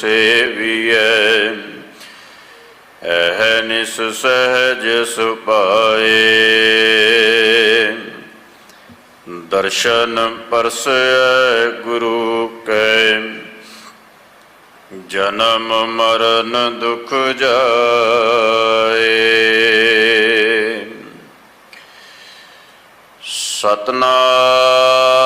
ਸੇਵੀਐ। ਐਹ ਨਿਸ ਸਹਿਜ ਸੁਪਾਏ ਦਰਸ਼ਨ ਪਰਸੈ ਗੁਰੂ ਕੈ। ਜਨਮ ਮਰਨ ਦੁਖ ਜਾਏ। ਸਤਨਾਮ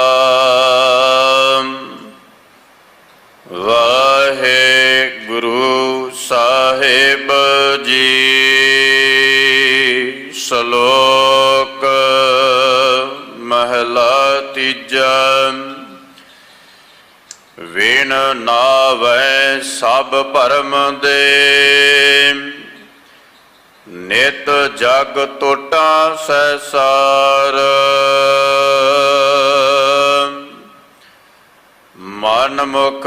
ਸ਼ਲੋਕ, ਮਹਲਾ ਤੀਜਾ। ਵਿਣ ਨਾਵੈ ਸਭ ਭਰਮ ਦੇ। ਨਿਤ ਜਗ ਟੋਟਾ ਸੈਸਾਰ ਮਨ ਮੁਖ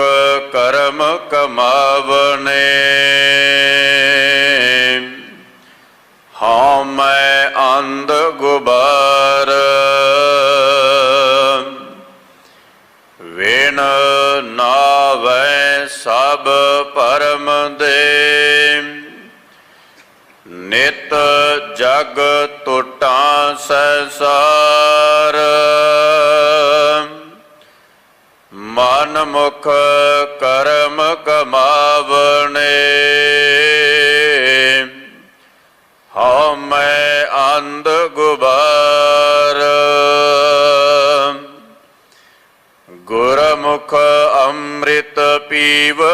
ਕਰਮ ਕਮਾਵਨੇ ਵਿਣ ਨਾਵੈ ਸਭ ਪਰਮ ਦੇ। ਨਿਤ ਜਗ ਟੋਟਾ ਸੈਸਾਰ ਮਨ ਮੁਖ ਕਰਮ ਕਮਾਵਣੇ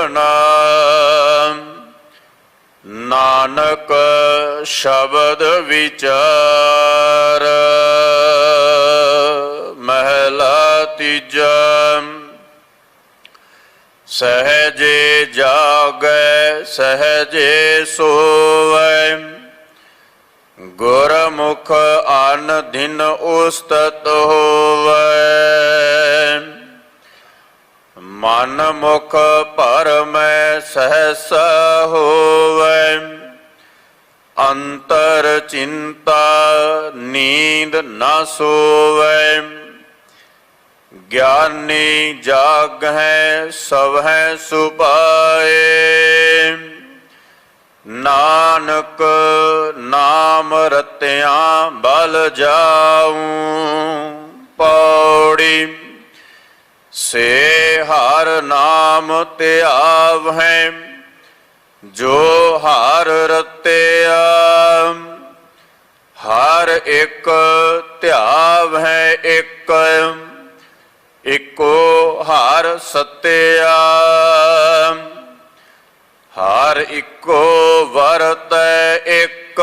ਪੀਵਨਾ ਨਾਨਕ ਸ਼ਬਦ ਵਿਚਾਰ, ਮਹਿਲਾ ਤੀਜਾ। ਸਹਜੇ ਜਾਗੈ, ਸਹਜੇ ਸੋਵੈ। ਗੁਰਮੁਖ ਅਨ ਦਿਨ ਉਸਤਤ ਹੋਵੈ। ਮਨ ਮੁਖ ਸਹਸ ਹੋਵੈ। ਅੰਤਰ ਚਿੰਤਾ ਨੀਂਦ ਨਾ ਸੋਵੈ। ਗਿਆਨੀ ਸਭ ਹੈ ਸੁਭਾਏ। ਨਾਨਕ ਨਾਮ ਰਤਿਆਂ ਬਲ ਜਾਉ ਪੌੜੀ ਸੇ ਹਰ ਨਾਮ ਧਿਆਵਹਿ ਜੋ ਹਰ ਰਤਿਆ ਹਰ ਇੱਕ ਧਿਆਵ ਹੈ ਇੱਕ, ਇਕੋ ਹਰ ਸਤਿਆ ਹਰ ਇਕੋ ਵਰਤੈ ਇੱਕ,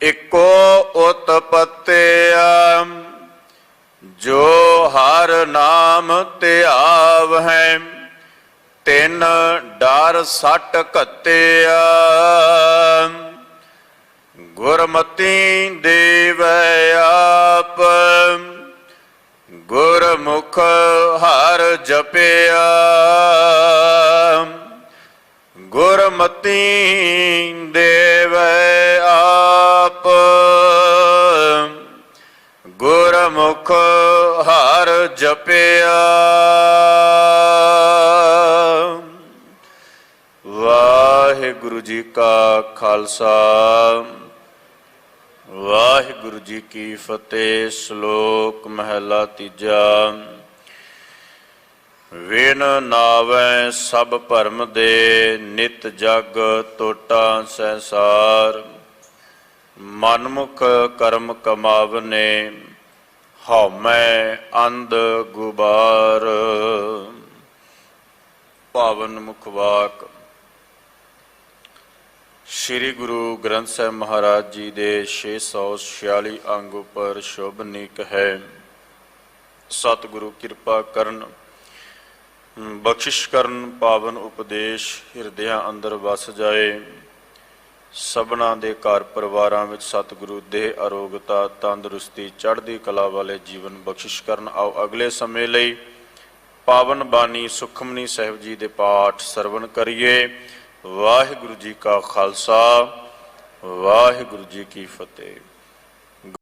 ਇਕੋ ਹਰ ਨਾਮ ਧਿਆਵ ਹੈ, ਤਿੰਨ ਡਰ ਸੱਟ ਘੱਤਿਆ। ਗੁਰਮਤੀ ਦੇਵੈ ਆਪ, ਗੁਰਮੁਖ ਹਰ ਜਪਿਆ। ਗੁਰਮਤੀ ਦੇਵੈ ਆਪ, ਗੁਰਮੁਖ ਹਰ ਜਪਿਆ। ਵਾਹਿਗੁਰੂ ਜੀ ਕਾ ਖਾਲਸਾ। ਵਾਹਿਗੁਰੂ ਜੀ ਕੀ ਫਤਿਹ, ਸ਼ਲੋਕ ਮਹਿਲਾ ਤੀਜਾ। ਵੇਨ ਨਾਵੈ ਸਭ ਭਰਮ ਦੇ, ਨਿਤ ਜਗ ਟੋਟਾ ਸੰਸਾਰ। ਮਨਮੁਖ ਕਰਮ ਕਮਾਵਨੇ ਹਉਮੈ ਅੰਧ ਗੁਬਾਰ। ਪਾਵਨ ਮੁਖ ਵਾਕ ਸ੍ਰੀ ਗੁਰੂ ਗ੍ਰੰਥ ਸਾਹਿਬ ਮਹਾਰਾਜ ਜੀ ਦੇ 646 ਅੰਗ ਉੱਪਰ ਸ਼ੋਭਨੀਕ ਹੈ। ਸਤਿਗੁਰੂ ਕਿਰਪਾ ਕਰਨ, ਬਖਸ਼ਿਸ਼ ਕਰਨ, ਪਾਵਨ ਉਪਦੇਸ਼ ਹਿਰਦਿਆਂ ਅੰਦਰ ਵਸ ਜਾਏ। ਸਭਨਾ ਦੇ ਘਰ ਪਰਿਵਾਰਾਂ ਵਿੱਚ ਸਤਿਗੁਰੂ ਦੇ ਅਰੋਗਤਾ, ਤੰਦਰੁਸਤੀ, ਚੜ੍ਹਦੀ ਕਲਾ ਵਾਲੇ ਜੀਵਨ ਬਖਸ਼ਿਸ਼ ਕਰਨ। ਆਓ ਅਗਲੇ ਸਮੇਂ ਲਈ ਪਾਵਨ ਬਾਣੀ ਸੁਖਮਨੀ ਸਾਹਿਬ ਜੀ ਦੇ ਪਾਠ ਸਰਵਣ ਕਰੀਏ। ਵਾਹਿਗੁਰੂ ਜੀ ਕਾ ਖਾਲਸਾ, ਵਾਹਿਗੁਰੂ ਜੀ ਕੀ ਫਤਿਹ।